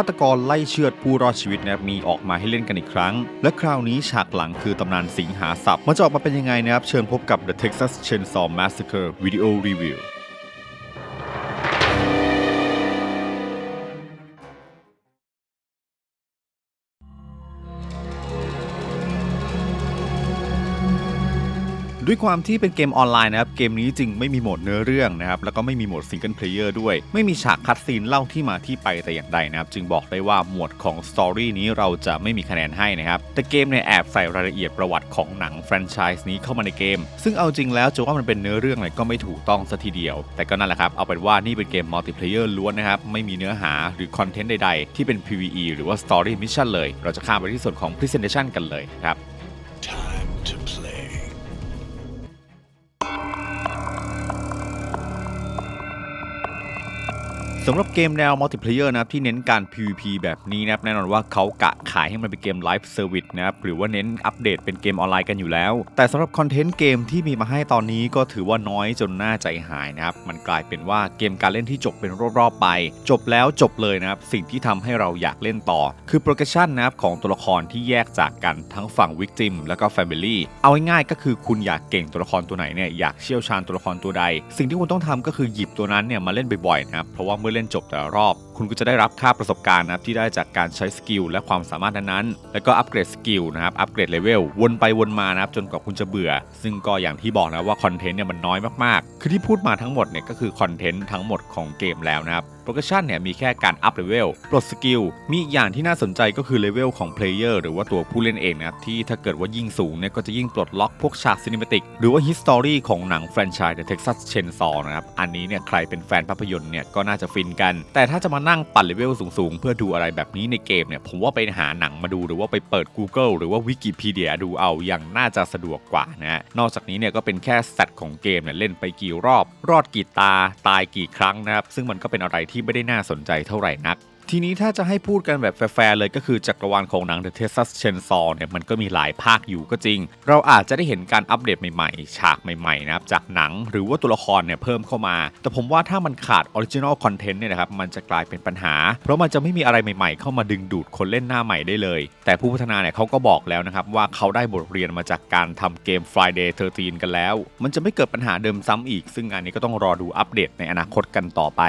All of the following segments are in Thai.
เกมฆาตกรไล่เชือดผู้รอดชีวิตนะครับมีออกมาให้เล่นกันอีกครั้ง และคราวนี้ฉากหลังคือตำนานสิงหาสับมันจะออกมาเป็นยังไงนะครับ เชิญพบกับ The Texas Chainsaw Massacre Video Review ด้วยความที่เป็นเกมออนไลน์นะครับ เกมนี้จริงไม่มีโหมดเนื้อเรื่องนะครับ แล้วก็ไม่มีโหมดซิงเกิลเพลเยอร์ด้วย ไม่มีฉากคัดซีนเล่าที่มาที่ไปแต่อย่างใดนะครับ จึงบอกได้ว่าหมวดของสตอรี่นี้เราจะไม่มีคะแนนให้นะครับ แต่เกมเนี่ยแอบใส่รายละเอียดประวัติของหนังแฟรนไชส์นี้เข้ามาในเกม ซึ่งเอาจริงแล้วจะว่ามันเป็นเนื้อเรื่องอะไรก็ไม่ถูกต้องซะทีเดียว แต่ก็นั่นแหละครับ เอาเป็นว่านี่เป็นเกมมัลติเพลเยอร์ล้วนนะครับ ไม่มีเนื้อหาหรือคอนเทนต์ใดๆ ที่เป็น PVE หรือว่า Story Mission เลย เราจะข้ามไปที่ส่วนของ Presentation กันเลยครับ Time to play. ำหรับเกมแนวมัลติเพลเยอร์นะครับที่เน้นการ PVP แบบนี้นะครับแน่นอนว่าเขากะขายให้มันเป็นเกมไลฟ์เซอร์วิสนะครับหรือว่าเน้นอัปเดตเป็นเกมออนไลน์กันอยู่แล้ว แต่สำหรับคอนเทนต์เกมที่มีมาให้ตอนนี้ก็ถือว่าน้อยจนน่าใจหายนะครับมันกลายเป็นว่าเกมการเล่นที่จบเป็นรอบๆไป จบแล้วจบเลยนะครับสิ่งที่ทำให้เราอยากเล่นต่อ คือโปรเกชันนะครับของตัวละครที่แยกจากกันทั้งฝั่งวิกจิมแล้วก็แฟมิลี่เอาง่ายๆก็คือคุณอยากเก่งตัวละครตัวไหนเนี่ยอยากเชี่ยวชาญตัวละครตัวใด สิ่งที่คุณต้องทำก็คือหยิบตัวนั้นเนี่ยมาเล่นบ่อยๆนะครับเพราะว่าเมื่อเล่นจบแต่รอบ คุณก็จะได้รับค่าประสบการณ์นะครับที่ได้จากการใช้สกิลและความสามารถนั้นๆ แล้วก็อัปเกรดสกิลนะครับ อัปเกรดเลเวลวนไปวนมานะครับจนกว่าคุณจะเบื่อ ซึ่งก็อย่างที่บอกนะว่าคอนเทนต์เนี่ยมันน้อยมากๆ คือที่พูดมาทั้งหมดเนี่ยก็คือคอนเทนต์ทั้งหมดของเกมแล้วนะครับโปรเกชันเนี่ยมีแค่การอัพเลเวลปลดสกิล มีอีกอย่างที่น่าสนใจก็คือเลเวลของเพลเยอร์หรือว่าตัวผู้เล่นเองนะครับที่ถ้าเกิดว่ายิ่งสูงเนี่ยก็จะยิ่งปลดล็อกพวกฉากซินิเมติกหรือว่าฮิสตอรี่ของหนังแฟรนไชส์ The Texas Chainsaw นะครับอันนี้เนี่ยใครเป็นแฟนภาพยนตร์เนี่ยก็น่าจะฟินกัน แต่ถ้าจะมานั่งปั่นเลเวลสูงๆ เพื่อดูอะไรแบบนี้ในเกมเนี่ย ผมว่าไปหาหนังมาดูหรือว่าไปเปิด Google หรือว่าวิกิพีเดียดูเอาอย่างน่าจะสะดวกกว่านะฮะนอกจากนี้เนี่ยก็เป็นแค่สแตของเกมเนี่ยเล่นไปกี่รอบ รอดกี่ตาตายกี่ครั้งนะครับซึ่งมันก็เป็นอะไรที่ไม่ได้น่าสนใจเท่าไหร่นัก ทีนี้ถ้าจะให้พูดกันแบบแฟร์เลยก็คือจักรวาลของหนัง The Texas Chainsaw เนี่ยมันก็มีหลายภาคอยู่ก็จริง เราอาจจะได้เห็นการอัปเดตใหม่ๆ ฉากใหม่ๆนะครับจากหนังหรือว่าตัวละครเนี่ยเพิ่มเข้ามา แต่ผมว่าถ้ามันขาดออริจินอลคอนเทนต์เนี่ยนะครับมันจะกลายเป็นปัญหา เพราะมันจะไม่มีอะไรใหม่ๆ เข้ามาดึงดูดคนเล่นหน้าใหม่ได้เลย แต่ผู้พัฒนาเนี่ยเขาก็บอกแล้วนะครับว่าเขาได้บทเรียนมาจากการทำเกม Friday 13 กันแล้ว มันจะไม่เกิดปัญหาเดิมซ้ำอีก ซึ่งอันนี้ก็ต้องรอดูอัปเดตในอนาคตกันต่อไป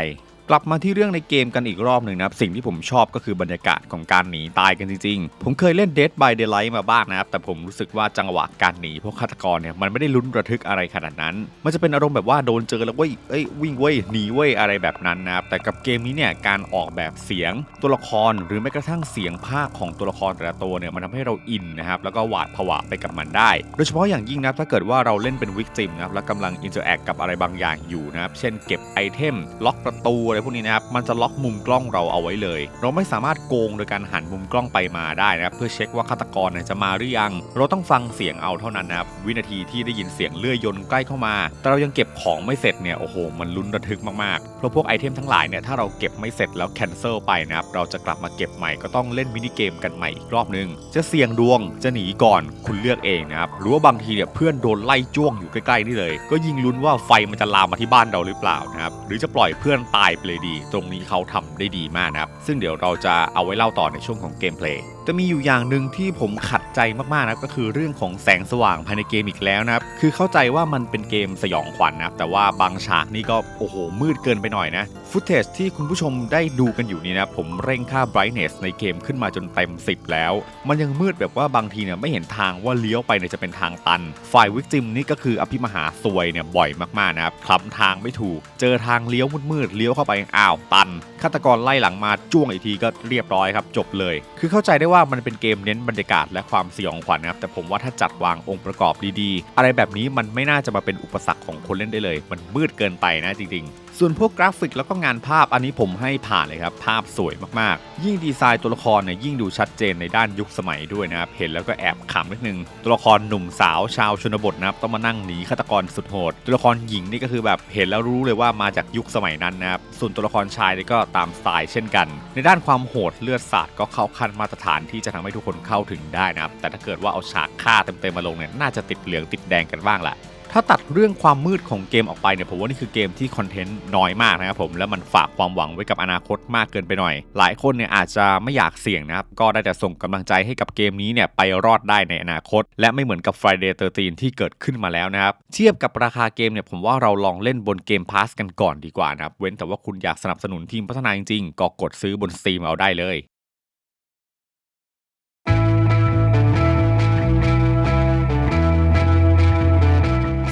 กลับมาที่เรื่องในเกมกันอีกรอบหนึ่งนะครับ สิ่งที่ผมชอบก็คือบรรยากาศของการหนีตายกันจริงๆ ผมเคยเล่น Dead by Daylight มาบ้างนะครับ แต่ผมรู้สึกว่าจังหวะการหนีพวกฆาตกรเนี่ยมันไม่ได้ลุ้นระทึกอะไรขนาดนั้น มันจะเป็นอารมณ์แบบว่าโดนเจอแล้วเว้ยเอ้ยวิ่งเว้ยหนีเว้ยอะไรแบบนั้นนะครับ แต่กับเกมนี้เนี่ยการออกแบบเสียงตัวละครหรือแม้กระทั่งเสียงภาคของตัวละครแต่ละตัวเนี่ยมันทำให้เราอินนะครับแล้วก็หวาดผวาไปกับมันได้ โดยเฉพาะอย่างยิ่งนะถ้าเกิดว่าเราเล่นเป็นวิกจิมนะครับแล้วกำลังอินเตอร์แอคกับอะไรบางอย่างอยู่นะครับเช่นเก็บไอเทมล็อกประตูอะไรพวกนี้นะครับมันจะล็อกมุมกล้องเราเอาไว้เลย เราไม่สามารถโกงโดยการหันมุมกล้องไปมาได้นะครับเพื่อเช็คว่าฆาตกรจะมาหรือยัง เราต้องฟังเสียงเอาเท่านั้นนะครับวินาทีที่ได้ยินเสียงเลื่อยยนใกล้เข้ามา แต่เรายังเก็บของไม่เสร็จเนี่ยโอ้โหมันลุ้นระทึกมากๆเพราะพวกไอเทมทั้งหลายเนี่ยถ้าเราเก็บไม่เสร็จแล้วแคนเซิลไปนะครับเราจะกลับมาเก็บใหม่ก็ต้องเล่นมินิเกมกันใหม่อีกรอบนึงจะเสี่ยงดวงจะหนีก่อนคุณเลือกเองนะครับหรือว่าบางทีเนี่ยเพื่อนโดนไล่จ้วงอยู่ใกล้ๆนี่เลย ก็ยิงลุ้นว่าไฟมันจะลามมาที่บ้านเราหรือเปล่านะครับหรือจะปล่อยเพื่อนตายไปเลยดี ตรงนี้เขาทำได้ดีมากนะครับ ซึ่งเดี๋ยวเราจะเอาไว้เล่าต่อในช่วงของเกมเพลย์จะมีอยู่อย่างหนึ่งที่ผมขัดใจมากๆนะครับก็คือเรื่องของแสงสว่างภายในเกมอีกแล้วนะครับ คือเข้าใจว่ามันเป็นเกมสยองขวัญนะครับแต่ว่าบางฉากนี่ก็โอ้โหมืดเกินไปหน่อยนะฟุตเทจที่คุณผู้ชมได้ดูกันอยู่นี่นะผมเร่งค่า brightness ในเกมขึ้นมาจนเต็ม 10 แล้ว มันยังมืดแบบว่าบางทีเนี่ยไม่เห็นทางว่าเลี้ยวไปเนี่ยจะเป็นทางตันฝ่ายวิกจิมนี่ก็คืออภิมหาซวยเนี่ยบ่อยมากๆนะครับคลำทางไม่ถูก เจอทางเลี้ยวมืดๆเลี้ยวเข้าไปอ้าวตันฆาตกรไล่หลังมาจ้วงอีกทีก็เรียบร้อยครับจบเลย คือเข้าใจได้ว่ามันเป็นเกมเน้นบรรยากาศและความสยองขวัญนะครับแต่ผมว่าถ้าจัดวางองค์ประกอบดีๆ อะไรแบบนี้มันไม่น่าจะมาเป็นอุปสรรคของคนเล่นได้เลย มันมืดเกินไปนะจริงๆส่วนพวกกราฟิกแล้วก็งานภาพอันนี้ผมให้ผ่านเลยครับ ภาพสวยมากๆ ยิ่งดีไซน์ตัวละครเนี่ยยิ่งดูชัดเจนในด้านยุคสมัยด้วยนะครับ เห็นแล้วก็แอบขำนิดนึง ตัวละครหนุ่มสาวชาวชนบทนะครับต้องมานั่งหนีฆาตกรสุดโหด ตัวละครหญิงนี่ก็คือแบบเห็นแล้วรู้เลยว่ามาจากยุคสมัยนั้นนะครับ ส่วนตัวละครชายนี่ก็ตามสไตล์เช่นกัน ในด้านความโหดเลือดสาดก็เข้าขั้นมาตรฐานที่จะทำให้ทุกคนเข้าถึงได้นะครับ แต่ถ้าเกิดว่าเอาฉากฆ่าเต็มๆมาลงเนี่ยน่าจะติดเหลืองติดแดงกันบ้างแหละ ถ้าตัดเรื่องความมืดของเกมออกไปเนี่ยผมว่านี่คือเกมที่คอนเทนต์น้อยมากนะครับผมและมันฝากความหวังไว้กับอนาคตมากเกินไปหน่อย หลายคนเนี่ยอาจจะไม่อยากเสี่ยงนะครับก็ได้แต่ส่งกำลังใจให้กับเกมนี้เนี่ยไปรอดได้ในอนาคต และไม่เหมือนกับ Friday 13 ที่เกิดขึ้นมาแล้วนะครับเทียบกับราคาเกมเนี่ยผมว่าเราลองเล่นบนเกมพาสกันก่อนดีกว่านะครับเว้นแต่ว่าคุณอยากสนับสนุนทีมพัฒนาจริงๆก็กดซื้อบน Steam เอาได้เลย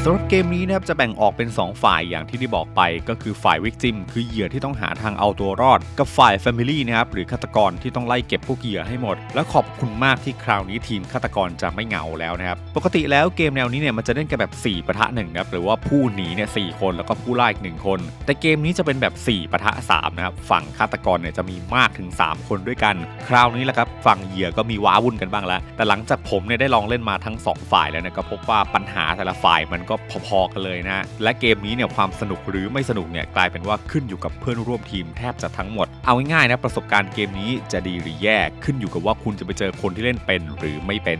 ำหรับเกมนี้นะครับจะแบ่งออกเป็น 2 ฝ่ายอย่างที่ได้บอกไป ก็คือฝ่ายวิกจิม คือเหยื่อที่ต้องหาทางเอาตัวรอด กับฝ่าย Family นะครับหรือฆาตกรที่ต้องไล่เก็บพวกเหยื่อให้หมด และขอบคุณมากที่คราวนี้ทีมฆาตกรจะไม่เหงาแล้วนะครับปกติแล้วเกมแนวนี้เนี่ยมันจะเล่นกันแบบ 4ปะทะ1นะครับหรือว่าผู้หนีเนี่ยสคนแล้วก็ผู้ล่าอีกหนึ่งคน แต่เกมนี้จะเป็นแบบ 4ปะทะ3นะครับฝั่งฆาตกรเนี่ยจะมีมากถึง 3 คนด้วยกัน คราวนี้แหละครับฝั่งเหยื่อก็มีว้าวุ่นกันบ้างแล้ว แต่หลังจากผมเนี่ยได้ลองเล่นมาทั้ง 2 ฝ่ายแล้วนะก็พบว่าปัญหาแต่ละฝ่ายมันก็พอๆกันเลยนะและเกมนี้เนี่ยความสนุกหรือไม่สนุกเนี่ยกลายเป็นว่าขึ้นอยู่กับเพื่อนร่วมทีมแทบจะทั้งหมด เอาง่ายๆนะประสบการณ์เกมนี้จะดีหรือแย่ขึ้นอยู่กับว่าคุณจะไปเจอคนที่เล่นเป็นหรือไม่เป็น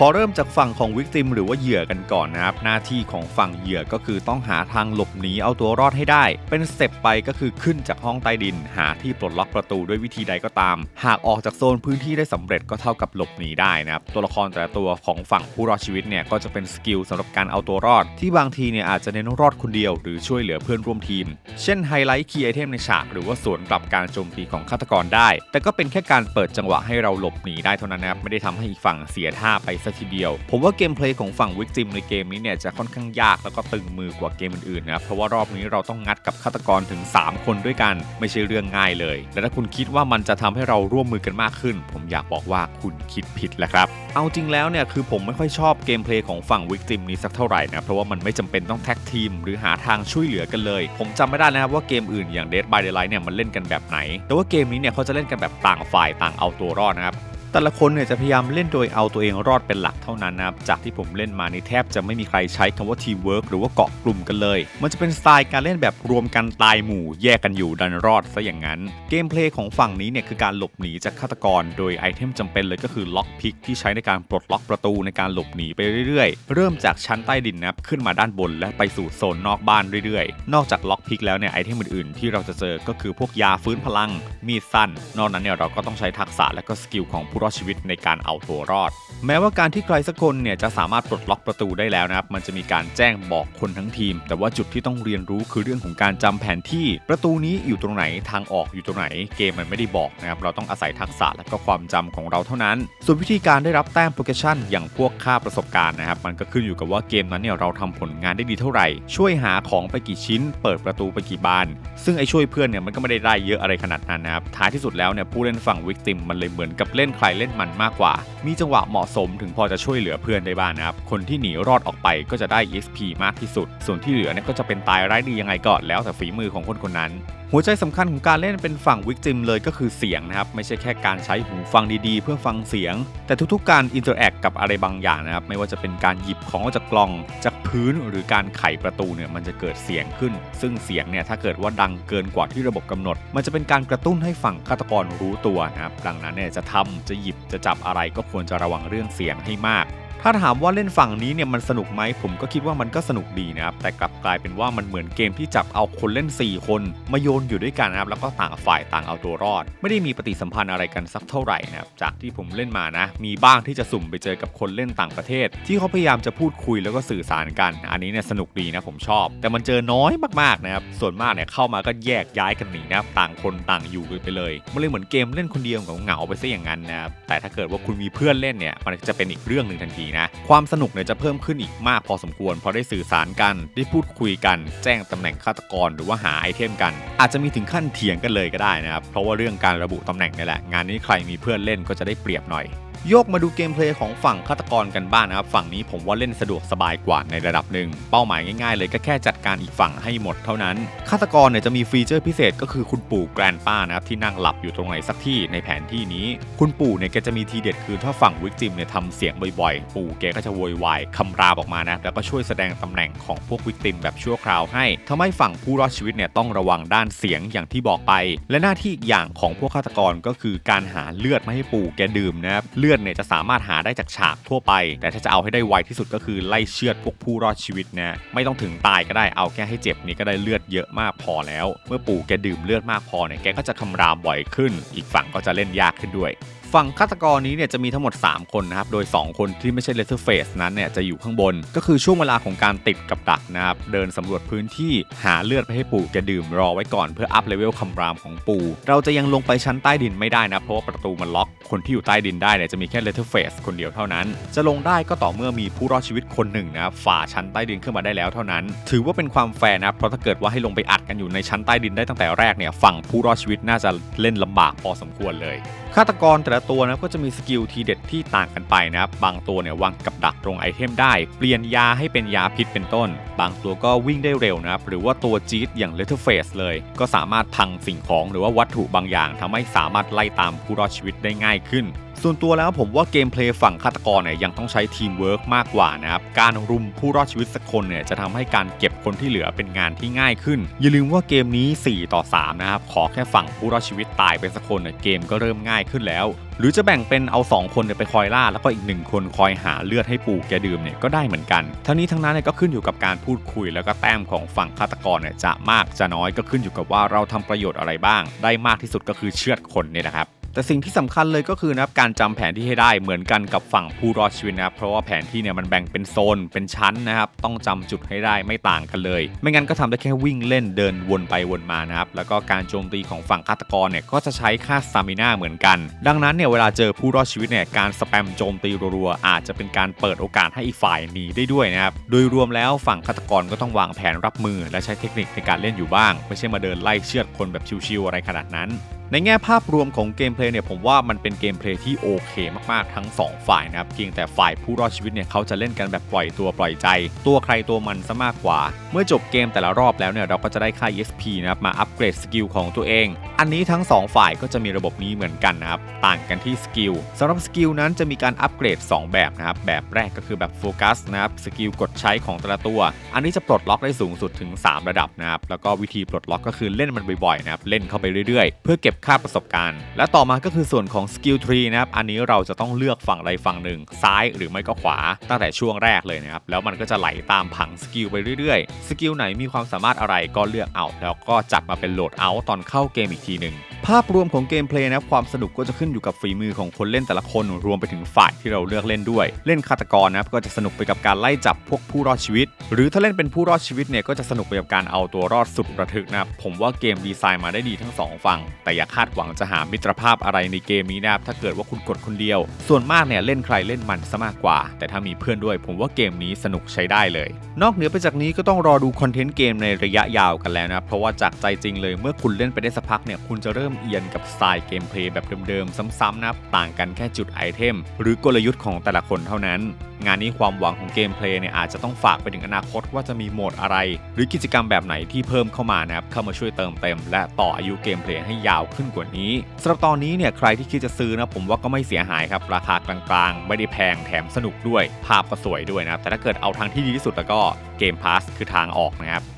ขอเริ่มจากฝั่งของวิกติมหรือว่าเหยื่อกันก่อนนะครับ หน้าที่ของฝั่งเหยื่อก็คือต้องหาทางหลบหนีเอาตัวรอดให้ได้ เป็นสเต็ปไปก็คือขึ้นจากห้องใต้ดิน หาที่ปลดล็อกประตูด้วยวิธีใดก็ตาม หากออกจากโซนพื้นที่ได้สำเร็จก็เท่ากับหลบหนีได้นะครับ ตัวละครแต่ละตัวของฝั่งผู้รอดชีวิตเนี่ยก็จะเป็นสกิลสำหรับการเอาตัวรอด ที่บางทีเนี่ยอาจจะเน้นรอดคนเดียวหรือช่วยเหลือเพื่อนร่วมทีม เช่นไฮไลท์คีย์ไอเทมในฉากหรือว่าสวนกลับการโจมตีของฆาตกรได้ แต่ก็เป็นแค่การเปิดจังหวะให้เราหลบหนีได้เท่านั้นนะครับไม่ได้ทำให้อีกฝั่งเสียท่าไปซะทีเดียว ผมว่าเกมเพลย์ของฝั่งวิกจิมในเกมนี้เนี่ยจะค่อนข้างยากแล้วก็ตึงมือกว่าเกมอื่นๆนะครับเพราะว่ารอบนี้เราต้องงัดกับฆาตกรถึง 3 คนด้วยกัน ไม่ใช่เรื่องง่ายเลย และถ้าคุณคิดว่ามันจะทำให้เราร่วมมือกันมากขึ้น ผมอยากบอกว่าคุณคิดผิดแล้วครับเอาจริงแล้วเนี่ยคือผมไม่ค่อยชอบเกมเพลย์ของฝั่งวิกจิมนี้สักเท่าไหร่นะเพราะว่ามันไม่จำเป็นต้องแท็กทีม หรือหาทางช่วยเหลือกันเลย ผมจำไม่ได้นะครับว่าเกมอื่นอย่าง Dead by Daylight เนี่ยมันเล่นกันแบบไหน แต่ว่าเกมนี้เนี่ยเขาจะเล่นกันแบบต่างฝ่ายต่างเอาตัวรอดนะครับ แต่ละคนเนี่ยจะพยายามเล่นโดยเอาตัวเองรอดเป็นหลักเท่านั้นนะครับ จากที่ผมเล่นมานี่แทบจะไม่มีใครใช้คำว่าทีมเวิร์กหรือว่าเกาะกลุ่มกันเลย มันจะเป็นสไตล์การเล่นแบบรวมกันตายหมู่แยกกันอยู่ดันรอดซะอย่างนั้น เกมเพลย์ของฝั่งนี้เนี่ยคือการหลบหนีจากฆาตกร โดยไอเทมจำเป็นเลยก็คือล็อกพิกที่ใช้ในการปลดล็อกประตูในการหลบหนีไปเรื่อยๆ เริ่มจากชั้นใต้ดินนะครับขึ้นมาด้านบนและไปสู่โซนนอกบ้านเรื่อยๆ นอกจากล็อกพิกแล้วเนี่ยไอเทมอื่นๆ ที่เราจะเจอก็คือพวกยาฟื้นพลังมีดสั้น นอกนั้นเนี่ยเราก็ต้องใช้ทักษะและก็สกิลของผู้รอดชีวิตในการเอาตัวรอด แม้ว่าการที่ใครสักคนเนี่ยจะสามารถปลดล็อกประตูได้แล้วนะครับมันจะมีการแจ้งบอกคนทั้งทีม แต่ว่าจุดที่ต้องเรียนรู้คือเรื่องของการจำแผนที่ประตูนี้อยู่ตรงไหนทางออกอยู่ตรงไหน เกมมันไม่ได้บอกนะครับเราต้องอาศัยทักษะและก็ความจำของเราเท่านั้น ส่วนวิธีการได้รับแต้มโปรเกชั่นอย่างพวกค่าประสบการณ์นะครับมันก็ขึ้นอยู่กับว่าเกมนั้นเนี่ยเราทำผลงานได้ดีเท่าไหร่ ช่วยหาของไปกี่ชิ้น เปิดประตูไปกี่บาน ซึ่งไอ้ช่วยเพื่อนเนี่ยมันก็ไม่ได้ได้เยอะอะไรขนาดนั้นนะครับท้ายที่สุดแล้วเนี่ยผู้เล่นฝั่งวิกติมมันเลยเหมือนกับเล่นใครเล่นมันมากกว่า มีจังหวะเหมาะสมถึงพอจะช่วยเหลือเพื่อนได้บ้างนะครับ คนที่หนีรอดออกไปก็จะได้ EXP มากที่สุด ส่วนที่เหลือเนี่ยก็จะเป็นตายร้ายดียังไงก็แล้วแต่ฝีมือของคนคนนั้นหัวใจสำคัญของการเล่นเป็นฝั่งวิกจิมเลยก็คือเสียงนะครับ ไม่ใช่แค่การใช้หูฟังดีๆ เพื่อฟังเสียง แต่ทุกๆการอินเตอร์แอคกับอะไรบางอย่างนะครับ ไม่ว่าจะเป็นการหยิบของออกจากกล่องจากพื้นหรือการไขประตูเนี่ยมันจะเกิดเสียงขึ้น ซึ่งเสียงเนี่ยถ้าเกิดว่าดังเกินกว่าที่ระบบกำหนด มันจะเป็นการกระตุ้นให้ฝั่งฆาตกรรู้ตัวนะครับดังนั้นเนี่ยจะทำจะหยิบจะจับอะไรก็ควรจะระวังเรื่องเสียงให้มาก ถ้าถามว่าเล่นฝั่งนี้เนี่ยมันสนุกไหมผมก็คิดว่ามันก็สนุกดีนะครับแต่กลับกลายเป็นว่ามันเหมือนเกมที่จับเอาคนเล่น 4 คนมาโยนอยู่ด้วยกันนะครับแล้วก็ต่างฝ่ายต่างเอาตัวรอด ไม่ได้มีปฏิสัมพันธ์อะไรกันสักเท่าไหร่นะครับจากที่ผมเล่นมานะ มีบ้างที่จะสุ่มไปเจอกับคนเล่นต่างประเทศ ที่เขาพยายามจะพูดคุยแล้วก็สื่อสารกัน อันนี้เนี่ยสนุกดีนะผมชอบ แต่มันเจอน้อยมากๆนะครับส่วนมากเนี่ยเข้ามาก็แยกย้ายกันหนีนะครับต่างคนต่างอยู่กันไปเลยมันเลยเหมือนเกมเล่นคนเดียวเหงาๆไปซะอย่างนั้นนะครับแต่ถ้าเกิดว่าคุณมีเพื่อนเล่นเนี่ยมันจะเป็นอีกเรื่องหนึ่งทันทีนะ ความสนุกเนี่ยจะเพิ่มขึ้นอีกมากพอสมควร เพราะได้สื่อสารกัน ได้พูดคุยกัน แจ้งตำแหน่งฆาตกรหรือว่าหาไอเทมกัน อาจจะมีถึงขั้นเถียงกันเลยก็ได้นะครับ เพราะว่าเรื่องการระบุตำแหน่งนี่แหละ งานนี้ใครมีเพื่อนเล่นก็จะได้เปรียบหน่อย โยกมาดูเกมเพลย์ของฝั่งฆาตกรกันบ้างนะครับ ฝั่งนี้ผมว่าเล่นสะดวกสบายกว่าในระดับหนึ่ง เป้าหมายง่ายๆเลยก็แค่จัดการอีกฝั่งให้หมดเท่านั้น ฆาตกรเนี่ยจะมีฟีเจอร์พิเศษก็คือคุณปู่แกรนป้านะครับที่นั่งหลับอยู่ตรงไหนสักที่ในแผนที่นี้ คุณปู่เนี่ยแกจะมีทีเด็ดคือถ้าฝั่งวิกจิมเนี่ยทำเสียงบ่อยๆ ปู่แกก็จะโวยวายคำรามออกมานะแล้วก็ช่วยแสดงตำแหน่งของพวกวิกติมแบบชั่วคราวให้ทำให้ฝั่งผู้รอดชีวิตเนี่ยต้องระวังด้านเสียงอย่างที่บอกไป และหน้าที่อีกอย่างของพวกฆาตกรก็คือการหาเลือดมาให้ปู่แกดื่มนะครับเลือดดเนี่ยจะสามารถหาได้จากฉากทั่วไป แต่ถ้าจะเอาให้ได้ไวที่สุดก็คือไล่เชือดพวกผู้รอดชีวิตนะไม่ต้องถึงตายก็ได้เอาแค่ให้เจ็บนี่ก็ได้เลือดเยอะมากพอแล้ว เมื่อปู่แกดื่มเลือดมากพอเนี่ยแกก็จะคำรามบ่อยขึ้น อีกฝั่งก็จะเล่นยากขึ้นด้วยฝั่งฆาตกรนี้เนี่ยจะมีทั้งหมด 3 คนนะครับ โดย 2 คนที่ไม่ใช่เลเซอร์เฟสนั้นเนี่ยจะอยู่ข้างบน ก็คือช่วงเวลาของการติดกับดักนะครับ เดินสำรวจพื้นที่หาเลือดไปให้ปู่แกดื่มรอไว้ก่อนเพื่ออัพเลเวลคำรามของปู่ เราจะยังลงไปชั้นใต้ดินไม่ได้นะ เพราะว่าประตูมันล็อก คนที่อยู่ใต้ดินได้เนี่ยจะมีแค่เลเซอร์เฟสคนเดียวเท่านั้น จะลงได้ก็ต่อเมื่อมีผู้รอดชีวิตคนหนึ่งนะครับฝ่าชั้นใต้ดินขึ้นมาได้แล้วเท่านั้น ถือว่าเป็นความแฟร์นะเพราะถ้าเกิดว่าให้ลงไปอัดกันอยู่ในชั้นใต้ดินได้ตั้งแต่แรกเนี่ยฝั่งผู้รอดชีวิตน่าจะเล่นลำบากพอสมควรเลย ฆาตกรแต่ละตัวนะก็จะมีสกิลทีเด็ดที่ต่างกันไปนะครับ บางตัวเนี่ยวางกับดักตรงไอเทมได้ เปลี่ยนยาให้เป็นยาพิษเป็นต้น บางตัวก็วิ่งได้เร็วนะครับ หรือว่าตัวจี๊ดอย่างเลเทอร์เฟสเลย ก็สามารถพังสิ่งของหรือว่าวัตถุบางอย่างทำให้สามารถไล่ตามผู้รอดชีวิตได้ง่ายขึ้น ส่วนตัวแล้วผมว่าเกมเพลย์ฝั่งฆาตกรเนี่ยยังต้องใช้ทีมเวิร์กมากกว่านะครับ การรุมผู้รอดชีวิตสักคนเนี่ยจะทำให้การเก็บคนที่เหลือเป็นงานที่ง่ายขึ้น อย่าลืมว่าเกมนี้ 4 ต่อ 3 นะครับ ขอแค่ฝั่งผู้รอดชีวิตตายไปสักคนเนี่ยเกมก็เริ่มง่ายขึ้นแล้ว หรือจะแบ่งเป็นเอา 2 คนเนี่ยไปคอยล่า แล้วก็อีก 1 คนคอยหาเลือดให้ปู่แกดื่มเนี่ยก็ได้เหมือนกัน ทั้งนี้ทั้งนั้นเนี่ยก็ขึ้นอยู่กับการพูดคุย แล้วก็แต้มของฝั่งฆาตกรเนี่ยจะมากจะน้อยก็ขึ้นอยู่กับว่าเราทำประโยชน์อะไรบ้าง ได้มากที่สุดก็คือเชือดคนเนี่ยนะครับ แต่สิ่งที่สำคัญเลยก็คือนะครับการจำแผนที่ให้ได้เหมือนกันกับฝั่งผู้รอดชีวิตนะครับเพราะว่าแผนที่เนี่ยมันแบ่งเป็นโซนเป็นชั้นนะครับต้องจำจุดให้ได้ไม่ต่างกันเลย ไม่งั้นก็ทำได้แค่วิ่งเล่นเดินวนไปวนมานะครับแล้วก็การโจมตีของฝั่งฆาตกรเนี่ยก็จะใช้ค่าสตามิน่าเหมือนกัน ดังนั้นเนี่ยเวลาเจอผู้รอดชีวิตเนี่ยการสแปมโจมตีรัวๆอาจจะเป็นการเปิดโอกาสให้อีกฝ่ายหนีได้ด้วยนะครับโดยรวมแล้วฝั่งฆาตกรก็ต้องวางแผนรับมือ และใช้เทคนิคในการเล่นอยู่บ้าง ไม่ใช่มาเดินไล่เชือดคนแบบชิวๆอะไรขนาดนั้นในแง่ภาพรวมของเกมเพลย์เนี่ยผมว่ามันเป็นเกมเพลย์ที่โอเคมากๆทั้ง 2 ฝ่ายนะครับเพียงแต่ฝ่ายผู้รอดชีวิตเนี่ยเขาจะเล่นกันแบบปล่อยตัวปล่อยใจ ตัวใครตัวมันซะมากกว่า เมื่อจบเกมแต่ละรอบแล้วเนี่ยเราก็จะได้ค่า EXP นะครับมาอัปเกรดสกิลของตัวเอง อันนี้ทั้ง 2 ฝ่ายก็จะมีระบบนี้เหมือนกันนะครับต่างกันที่สกิลสำหรับสกิลนั้นจะมีการอัปเกรด 2 แบบนะครับแบบแรกก็คือแบบโฟกัสนะครับสกิลกดใช้ของแต่ละตัว อันนี้จะปลดล็อกได้สูงสุดถึง 3 ระดับนะครับแล้วก็วิธีปลดล็อกก็คือเล่นมันบ่อยๆนะครับเล่นเข้าไปเรื่อยๆ เพื่อเก็บค่าประสบการณ์ และต่อมาก็คือส่วนของสกิลทรีนะครับ อันนี้เราจะต้องเลือกฝั่งใดฝั่งหนึ่ง ซ้ายหรือไม่ก็ขวา ตั้งแต่ช่วงแรกเลยนะครับ แล้วมันก็จะไหลตามผังสกิลไปเรื่อยๆ สกิลไหนมีความสามารถอะไรก็เลือกเอา แล้วก็จัดมาเป็นโหลดเอาตอนเข้าเกมอีกทีหนึ่งภาพรวมของเกมเพลย์นะความสนุกก็จะขึ้นอยู่กับฝีมือของคนเล่นแต่ละคนรวมไปถึงฝ่ายที่เราเลือกเล่นด้วย เล่นฆาตกรนะครับก็จะสนุกไปกับการไล่จับพวกผู้รอดชีวิต หรือถ้าเล่นเป็นผู้รอดชีวิตเนี่ยก็จะสนุกไปกับการเอาตัวรอดสุดระทึกนะผมว่าเกมดีไซน์มาได้ดีทั้งสองฝั่งแต่อย่าคาดหวังจะหามิตรภาพอะไรในเกมนี้นะครับถ้าเกิดว่าคุณกดคนเดียว ส่วนมากเนี่ยเล่นใครเล่นมันซะมากกว่า แต่ถ้ามีเพื่อนด้วย ผมว่าเกมนี้สนุกใช้ได้เลย นอกเหนือไปจากนี้ก็ต้องรอดูคอนเทนต์เกมในระยะยาวกันแล้วนะเพราะว่าจากใจจริงเลยเมื่อคุณเล่นไปได้สักพักเนี่ยคุณจะเริ่มเอียนกับสไตล์เกมเพลย์แบบเดิมๆ ซ้ำๆนะครับต่างกันแค่จุดไอเทม หรือกลยุทธ์ของแต่ละคนเท่านั้น งานนี้ความหวังของเกมเพลย์เนี่ยอาจจะต้องฝากไปถึงอนาคตว่าจะมีโหมดอะไร หรือกิจกรรมแบบไหนที่เพิ่มเข้ามานะครับเข้ามาช่วยเติมเต็ม และต่ออายุเกมเพลย์ให้ยาวขึ้นกว่านี้สำหรับตอนนี้เนี่ยใครที่คิดจะซื้อนะผมว่าก็ไม่เสียหายครับราคากลางๆ ไม่ได้แพงแถมสนุกด้วย ภาพก็สวยด้วยนะครับแต่ถ้าเกิดเอาทางที่ดีที่สุดแล้วก็เกมพาสคือทางออกนะครับ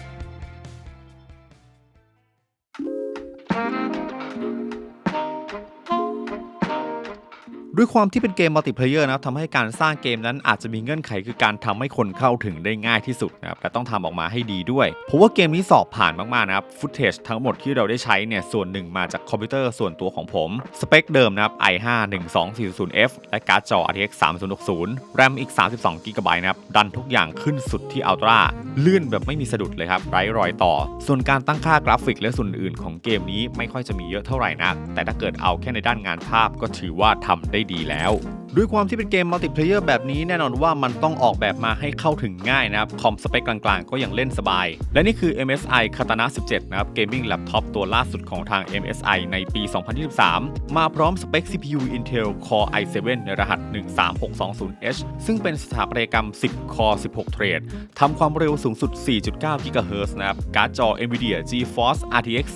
ด้วยความที่เป็นเกมมัลติเพลเยอร์นะครับทำให้การสร้างเกมนั้นอาจจะมีเงื่อนไขคือการทำให้คนเข้าถึงได้ง่ายที่สุดนะครับแต่ต้องทำออกมาให้ดีด้วยผมว่าเกมนี้สอบผ่านมากๆนะครับฟุตเทจทั้งหมดที่เราได้ใช้เนี่ยส่วนหนึ่งมาจากคอมพิวเตอร์ส่วนตัวของผม สเปคเดิมนะครับ i5 1240F และการ์ดจอ RTX 3060 แรมอีก 32 g b นะครับดันทุกอย่างขึ้นสุดที่ Ultra ลื่นแบบไม่มีสะดุดเลยครับไร้รอยต่อ ส่วนการตั้งค่ากราฟิกและส่วนอื่นของเกมนี้ไม่ค่อยจะมีเยอะเท่าไหร่นักแต่ถ้าเกิดเอาแค่ในด้านงานภาพก็ถือว่าทำได้ดีแล้ว ด้วยความที่เป็นเกมมัลติเพลเยอร์แบบนี้แน่นอนว่ามันต้องออกแบบมาให้เข้าถึงง่ายนะครับ คอมสเปคกลางๆ ก็ยังเล่นสบาย และนี่คือ MSI Katana 17 นะครับเกมมิ่งแล็ปท็อปตัวล่าสุดของทาง MSI ในปี 2023 มาพร้อมสเปค CPU Intel Core i7 ในรหัส 13620H ซึ่งเป็นสถาปัตยกรรม 10 Core 16 เทรดทำความเร็วสูงสุด 4.9 GHz นะครับ การ์ดจอ NVIDIA GeForce RTX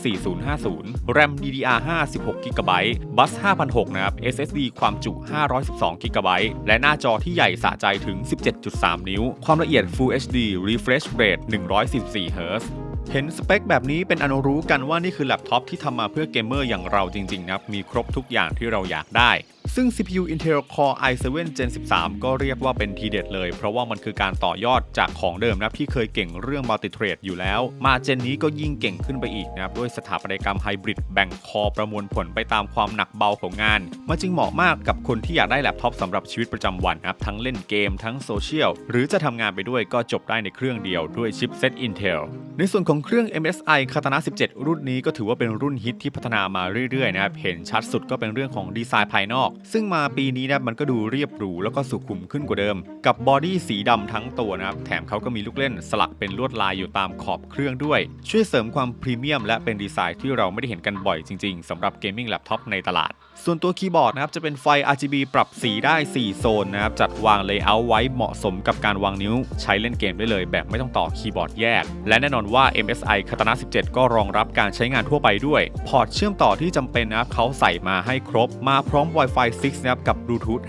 4050 RAM DDR5 16 GB บัส5,600นะครับ SSD ความจุ 512 GB และหน้าจอที่ใหญ่สะใจถึง 17.3 นิ้ว ความละเอียด Full HD Refresh Rate 144 Hz เห็นสเปคแบบนี้เป็นอนุรู้กันว่านี่คือแล็ปท็อปที่ทำมาเพื่อเกมเมอร์อย่างเราจริงๆนะครับ มีครบทุกอย่างที่เราอยากได้ ซึ่ง CPU Intel Core i7 Gen 13 ก็เรียกว่าเป็นทีเด็ดเลย เพราะว่ามันคือการต่อยอดจากของเดิมนะที่เคยเก่งเรื่องมัลติเทรดอยู่แล้ว มาเจนนี้ก็ยิ่งเก่งขึ้นไปอีกนะครับด้วยสถาปัตยกรรมไฮบริดแบ่งคอประมวลผลไปตามความหนักเบาของงาน มันจึงเหมาะมากกับคนที่อยากได้แล็ปท็อปสำหรับชีวิตประจำวันนะครับทั้งเล่นเกมทั้งโซเชียลหรือจะทำงานไปด้วยก็จบได้ในเครื่องเดียวด้วยชิปเซต Intel ในส่วนของเครื่อง MSI Katana 17 รุ่นนี้ก็ถือว่าเป็นรุ่นฮิตที่พัฒนามาเรื่อยๆนะครับเห็นชัดสุดก็เป็นเรื่องของดีไซน์ภายนอกซึ่งมาปีนี้นะมันก็ดูเรียบหรูแล้วก็สุขุมขึ้นกว่าเดิม กับบอดี้สีดำทั้งตัวนะครับ แถมเขาก็มีลูกเล่นสลักเป็นลวดลายอยู่ตามขอบเครื่องด้วย ช่วยเสริมความพรีเมียมและเป็นดีไซน์ที่เราไม่ได้เห็นกันบ่อยจริงๆสำหรับเกมมิ่งแล็ปท็อปในตลาด ส่วนตัวคีย์บอร์ดนะครับ จะเป็นไฟ RGB ปรับสีได้ 4 โซนนะครับ จัดวางเลเยอร์ไว้เหมาะสมกับการวางนิ้ว ใช้เล่นเกมได้เลย แบบไม่ต้องต่อคีย์บอร์ดแยก และแน่นอนว่า MSI Katana 17 ก็รองรับการใช้งานทั่วไปด้วย พอร์ตเชื่อมต่อที่จำเป็นนะครับเขาใส่มาให้ครบมาพร้อม Wi-Fi 6 นะครับกับ Bluetooth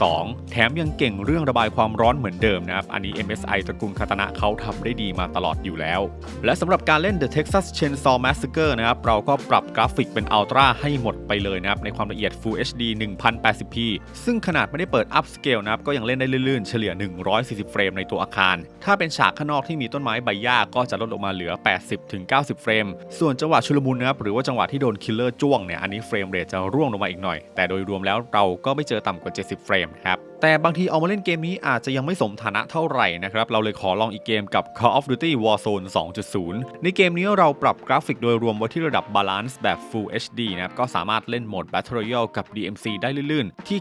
5.2 แถมยังเก่งเรื่องระบายความร้อนเหมือนเดิมนะครับ อันนี้ MSI ตระกูลคาตานะเขาทำได้ดีมาตลอดอยู่แล้ว และสำหรับการเล่น The Texas Chainsaw Massacre นะครับ เราก็ปรับกราฟิกเป็น Ultra ให้หมดไปเลยนะครับ ในความละเอียด Full HD 1080p ซึ่งขนาดไม่ได้เปิด Up Scale นะครับ ก็ยังเล่นได้ลื่นๆ เฉลี่ย 140 เฟรมในตัวอาคาร ถ้าเป็นฉากข้างนอกที่มีต้นไม้ใบหญ้าก็จะลดลงมาเหลือ 80-90 เฟรม ส่วนจังหวะชุลมุนนะครับหรือว่าจังหวะที่โดนคิลเลอร์จ้วงเนี่ยอันนี้เฟรมเรทจะร่วงลงมาอีกหน่อยแต่โดยรวมแล้วเราก็ไม่เจอต่ำกว่า 70 เฟรมนะครับ แต่บางทีเอามาเล่นเกมนี้อาจจะยังไม่สมฐานะเท่าไหร่นะครับ เราเลยขอลองอีกเกมกับ Call of Duty Warzone 2.0 ในเกมนี้เราปรับกราฟิกโดยรวมไว้ที่ระดับบาลานซ์แบบ Full HD นะครับ ก็สามารถเล่นโหมด Battle Royale กับ DMC ได้ลื่นๆ ที่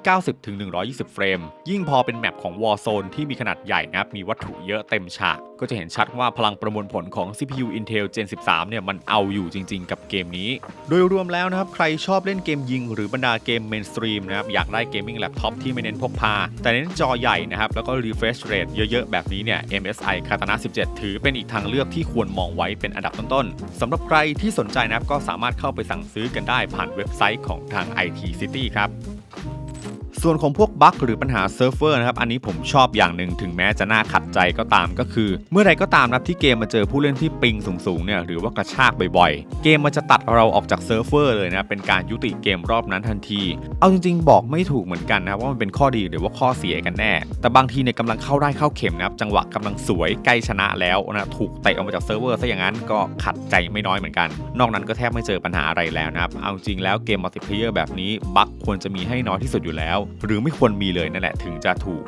90-120 เฟรม ยิ่งพอเป็นแมปของ Warzone ที่มีขนาดใหญ่นะครับ มีวัตถุเยอะเต็มฉากก็จะเห็นชัดว่าพลังประมวลผลของ CPU Intel Gen 13 เนี่ย มันเอาอยู่จริง ๆ กับเกมนี้ โดยรวมแล้วนะครับ ใครชอบเล่นเกมยิง หรือบรรดาเกมเมนสตรีมนะครับ อยากได้เกมมิ่งแล็ปท็อปที่ไม่เน้นพกพาแต่เน้นจอใหญ่นะครับ แล้วก็ refresh rate เยอะๆ แบบนี้เนี่ย MSI Katana 17 ถือเป็นอีกทางเลือกที่ควรมองไว้เป็นอันดับต้นๆสำหรับใครที่สนใจนะครับก็สามารถเข้าไปสั่งซื้อกันได้ผ่านเว็บไซต์ของทาง IT City ครับ ส่วนของพวกบั๊กหรือปัญหาเซิร์ฟเวอร์นะครับอันนี้ผมชอบอย่างหนึ่งถึงแม้จะน่าขัดใจก็ตามก็คือ เมื่อใดก็ตามนะที่เกมมาเจอผู้เล่นที่ปิงสูงๆเนี่ยหรือว่ากระชากบ่อยๆ เกมมันจะตัดเราออกจากเซิร์ฟเวอร์เลยนะเป็นการยุติเกมรอบนั้นทันที เอาจริงๆ บอกไม่ถูกเหมือนกันนะว่ามันเป็นข้อดีหรือว่าข้อเสียกันแน่ แต่บางทีเนี่ยกำลังเข้าได้เข้าเข็มนะครับจังหวะกำลังสวยใกล้ชนะแล้วนะถูกเตะออกมาจากเซิร์ฟเวอร์ซะอย่างนั้นก็ขัดใจไม่น้อยเหมือนกัน นอกนั้นก็แทบไม่เจอปัญหาอะไรแล้วนะครับเอาจริงแล้วเกมมัลติเพลเยอร์แบบนี้บั๊กควรจะมีให้น้อยที่สุดอยู่แล้วหรือไม่ควรมีเลยนั่นแหละถึงจะถูก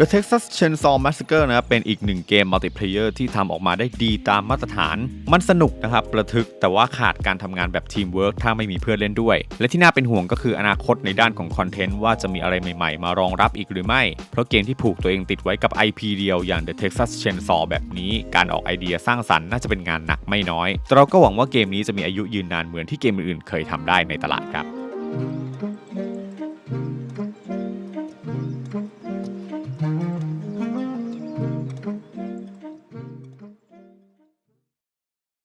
The Texas Chainsaw Massacre นะครับเป็นอีกหนึ่งเกมมัลติเพลเยอร์ที่ทำออกมาได้ดีตามมาตรฐาน มันสนุกนะครับระทึกแต่ว่าขาดการทำงานแบบทีมเวิร์กถ้าไม่มีเพื่อนเล่นด้วย และที่น่าเป็นห่วงก็คืออนาคตในด้านของคอนเทนต์ว่าจะมีอะไรใหม่ๆ มารองรับอีกหรือไม่ เพราะเกมที่ผูกตัวเองติดไว้กับ IP เดียวอย่าง The Texas Chainsaw แบบนี้ การออกไอเดียสร้างสรรค์น่าจะเป็นงานหนักไม่น้อยแต่เราก็หวังว่าเกมนี้จะมีอายุยืนนานเหมือนที่เกมอื่นๆเคยทำได้ในตลาดครับ